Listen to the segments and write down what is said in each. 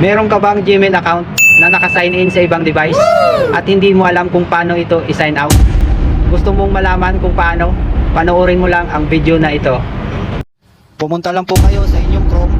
Meron ka bang Gmail account na naka-sign in sa ibang device at hindi mo alam kung paano ito i-sign out? Gusto mong malaman kung paano? Panoorin mo lang ang video na ito. Pumunta lang po kayo sa inyong Chrome.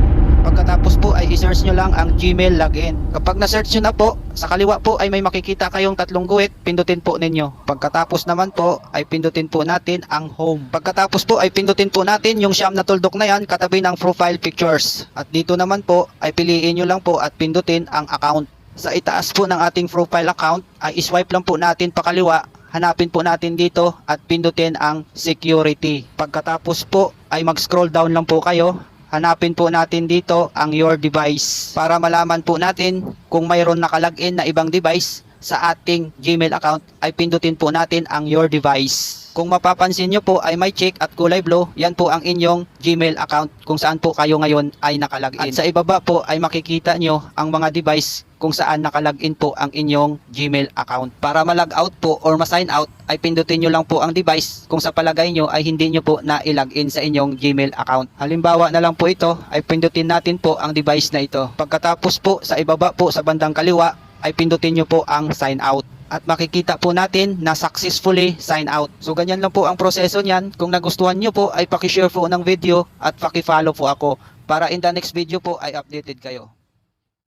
Pagkatapos po i-search nyo lang ang Gmail login. Kapag na-search nyo na po, sa kaliwa po ay may makikita kayong tatlong guhit, pindutin po ninyo. Pagkatapos naman po ay pindutin po natin ang home. Pagkatapos po ay pindutin po natin yung siyam na tuldok na yan katabi ng profile pictures. At dito naman po ay piliin nyo lang po at pindutin ang account. Sa itaas po ng ating profile account ay iswipe lang po natin pakaliwa hanapin po natin dito at pindutin ang security. Pagkatapos po ay mag-scroll down lang po kayo. Hanapin po natin dito ang your device para malaman po natin kung mayroon nakalagin na ibang device sa ating Gmail account ay pindutin po natin ang your device. Kung mapapansin nyo po ay may check at kulay blue, yan po ang inyong Gmail account kung saan po kayo ngayon ay nakalagin. At sa ibaba po ay makikita nyo ang mga device kung saan nakalagin po ang inyong Gmail account. Para ma-log out po or ma-sign out ay pindutin nyo lang po ang device kung sa palagay nyo ay hindi nyo po na-login sa inyong Gmail account. Halimbawa na lang po ito ay pindutin natin po ang device na ito. Pagkatapos po sa ibaba po sa bandang kaliwa ay pindutin nyo po ang sign out at makikita po natin na successfully sign out. So ganyan lang po ang proseso niyan. Kung nagustuhan nyo po ay pakishare po ng video at pakifollow po ako para in the next video po ay updated kayo.